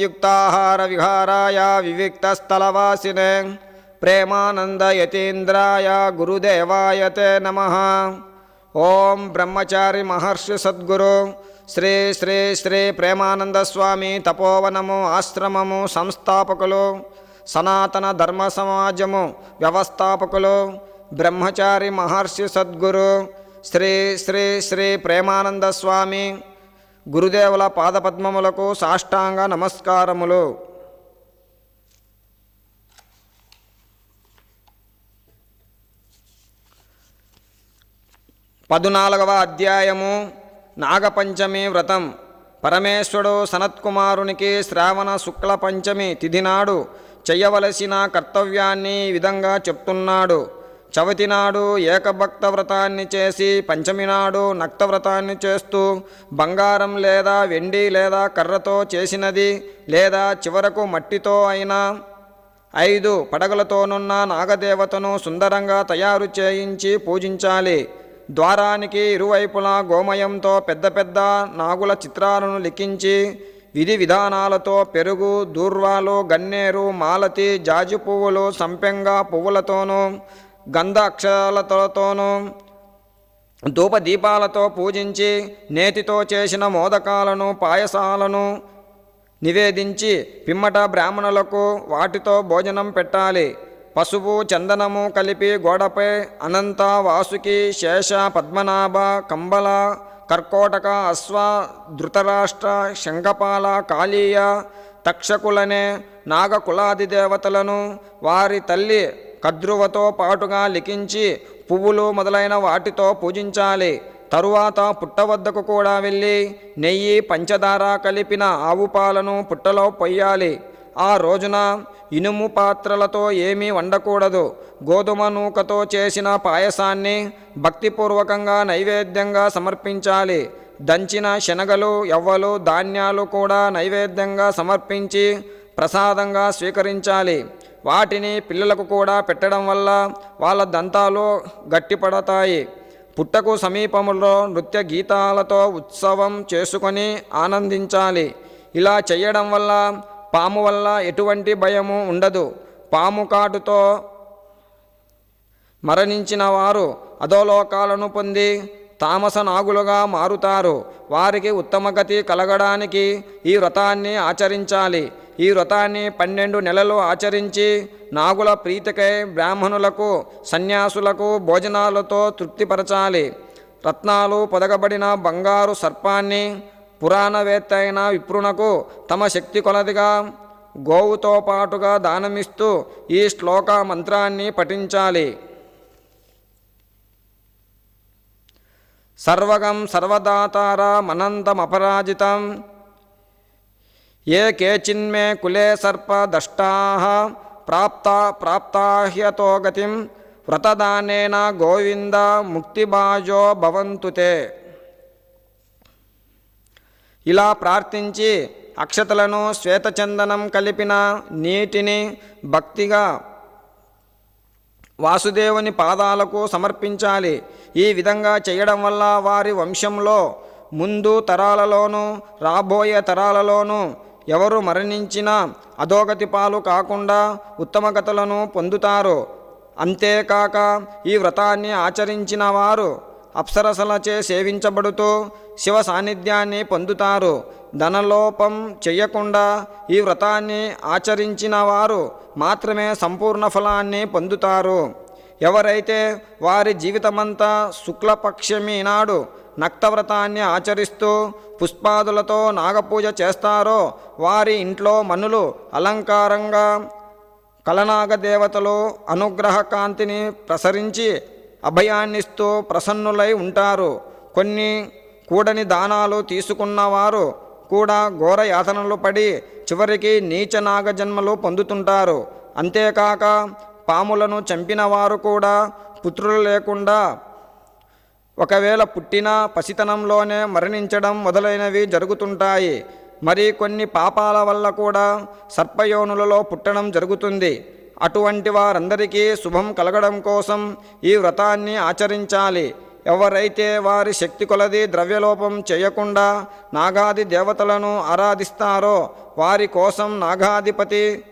యుక్తాహార విహారాయ వివిక్తస్థలవాసినే ప్రేమానందయతీంద్రాయ గురుదేవాయ తే నమ ఓం బ్రహ్మచారి మహర్షి సద్గురు శ్రీ శ్రీ శ్రీ ప్రేమానంద స్వామి తపోవనము ఆశ్రమము సంస్థాపకులు సనాతన ధర్మ సమాజము వ్యవస్థాపకులు బ్రహ్మచారి మహర్షి సద్గురు శ్రీ శ్రీ శ్రీ ప్రేమానంద స్వామి గురుదేవుల పాదపద్మములకు సాష్టాంగ నమస్కారములు. పదునాలుగవ అధ్యాయము నాగపంచమి వ్రతం. పరమేశ్వరుడు సనత్కుమారునికి శ్రావణ శుక్ల పంచమి తిథి నాడు కర్తవ్యాన్ని ఈ విధంగా చెప్తున్నాడు. చవితి నాడు ఏకభక్త వ్రతాన్ని చేసి పంచమి నాడు నక్త వ్రతాన్ని చేస్తూ బంగారం లేదా వెండి లేదా కర్రతో చేసినది లేదా చివరకు మట్టితో అయినా ఐదు పడగలతోనున్న నాగదేవతను సుందరంగా తయారు చేయించి పూజించాలి. ద్వారానికి ఇరువైపులా గోమయంతో పెద్ద పెద్ద నాగుల చిత్రాలను లిఖించి విధి విధానాలతో పెరుగు దూర్వాలు గన్నేరు మాలతి జాజి పువ్వులు సంపెంగ పువ్వులతోనూ గంధ అక్షరాలతోనూ ధూపదీపాలతో పూజించి నేతితో చేసిన మోదకాలను పాయసాలను నివేదించి పిమ్మట బ్రాహ్మణులకు వాటితో భోజనం పెట్టాలి. పసుపు చందనము కలిపి గోడపై అనంత వాసుకి శేష పద్మనాభ కంబల కర్కోటక అశ్వ ధృతరాష్ట్ర శంఖపాల కాళీయ తక్షకులనే నాగకులాది దేవతలను వారి తల్లి కద్రువతో పాటుగా లిఖించి పువ్వులు మొదలైన వాటితో పూజించాలి. తరువాత పుట్ట వద్దకు కూడా వెళ్ళి నెయ్యి పంచదార కలిపిన ఆవు పాలను పుట్టలో పొయ్యాలి. ఆ రోజున ఇనుము పాత్రలతో ఏమీ వండకూడదు. గోధుమ నూకతో చేసిన పాయసాన్ని భక్తిపూర్వకంగా నైవేద్యంగా సమర్పించాలి. దంచిన శనగలు ఎవ్వలు ధాన్యాలు కూడా నైవేద్యంగా సమర్పించి ప్రసాదంగా స్వీకరించాలి. వాటిని పిల్లలకు కూడా పెట్టడం వల్ల వాళ్ళ దంతాలు గట్టిపడతాయి. పుట్టకు సమీపంలో నృత్య గీతాలతో ఉత్సవం చేసుకొని ఆనందించాలి. ఇలా చేయడం వల్ల పాము వల్ల ఎటువంటి భయము ఉండదు. పాము కాటుతో మరణించిన వారు అధోలోకాలను పొంది తామస నాగులుగా మారుతారు. వారికి ఉత్తమగతి కలగడానికి ఈ వ్రతాన్ని ఆచరించాలి. ఈ వ్రతాన్ని పన్నెండు నెలలు ఆచరించి నాగుల ప్రీతికై బ్రాహ్మణులకు సన్యాసులకు భోజనాలతో తృప్తిపరచాలి. రత్నాలు పొదగబడిన బంగారు సర్పాన్ని పురాణవేత్త అయిన విప్రునకు తమ శక్తి కొలదిగా గోవుతో పాటుగా దానమిస్తూ ఈ శ్లోక మంత్రాన్ని పఠించాలి. సర్వగం సర్వదాతార మనంతమపరాజితం. ఏ కేచిన్మే కులే సర్పదష్టా ప్రాప్తా ప్రాప్తాహ్యతో గతిం వ్రతదానేన గోవింద ముక్తిబాజో భవంతు తే. ఇలా ప్రార్థించి అక్షతలను శ్వేతచందనం కలిపిన నీటిని భక్తిగా వాసుదేవుని పాదాలకు సమర్పించాలి. ఈ విధంగా చేయడం వల్ల వారి వంశంలో ముందు తరాలలోనూ రాబోయే తరాలలోనూ ఎవరు మరణించినా అధోగతి పాలు కాకుండా ఉత్తమగతులను పొందుతారు అంతేకాక ఈ వ్రతాన్ని ఆచరించిన వారు అప్సరసలచే సేవించబడుతూ శివ సాన్నిధ్యాన్ని పొందుతారు. ధనలోపం చేయకుండా ఈ వ్రతాన్ని ఆచరించిన వారు మాత్రమే సంపూర్ణ ఫలాన్ని పొందుతారు. ఎవరైతే వారి జీవితమంతా శుక్లపక్షమి నాడు నక్తవ్రతాన్ని ఆచరిస్తూ పుష్పాదులతో నాగపూజ చేస్తారో వారి ఇంట్లో మనులు అలంకారంగా కలనాగ దేవతలు అనుగ్రహ కాంతిని ప్రసరించి అభయాన్నిస్తూ ప్రసన్నులై ఉంటారు. కొన్ని కూడని దానాలు తీసుకున్నవారు కూడా ఘోర యాతనలు పడి చివరికి నీచ నాగజన్మలు పొందుతుంటారు. అంతేకాక పాములను చంపినవారు కూడా పుత్రులు లేకుండా ఒకవేళ పుట్టిన పసితనంలోనే మరణించడం మొదలైనవి జరుగుతుంటాయి. మరి కొన్ని పాపాల వల్ల కూడా సర్పయోనులలో పుట్టడం జరుగుతుంది. అటువంటి వారందరికీ శుభం కలగడం కోసం ఈ వ్రతాన్ని ఆచరించాలి. ఎవరైతే వారి శక్తి కొలది ద్రవ్యలోపం చేయకుండా నాగాది దేవతలను ఆరాధిస్తారో వారి కోసం నాగాధిపతి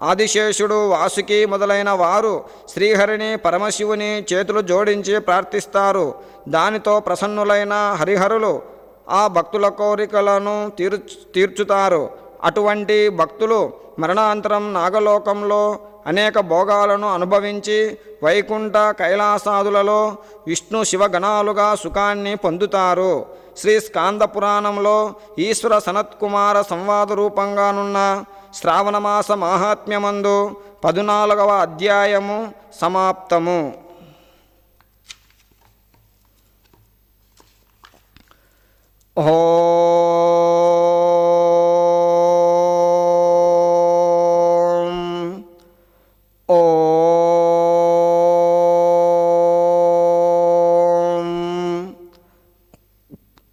ఆదిశేషుడు వాసుకి మొదలైన వారు శ్రీహరిని పరమశివుని చేతులు జోడించి ప్రార్థిస్తారు. దానితో ప్రసన్నులైన హరిహరులు ఆ భక్తుల కోరికలను తీర్చు తీర్చుతారు. అటువంటి భక్తులు మరణాంతరం నాగలోకంలో అనేక భోగాలను అనుభవించి వైకుంఠ కైలాసాదులలో విష్ణు శివగణాలుగా సుఖాన్ని పొందుతారు. శ్రీ స్కాంద పురాణంలో ఈశ్వర సనత్కుమార సంవాద రూపంగానున్న శ్రావణమాస మాహాత్మ్యమందు పదునాలుగవ అధ్యాయము సమాప్తము. ఓ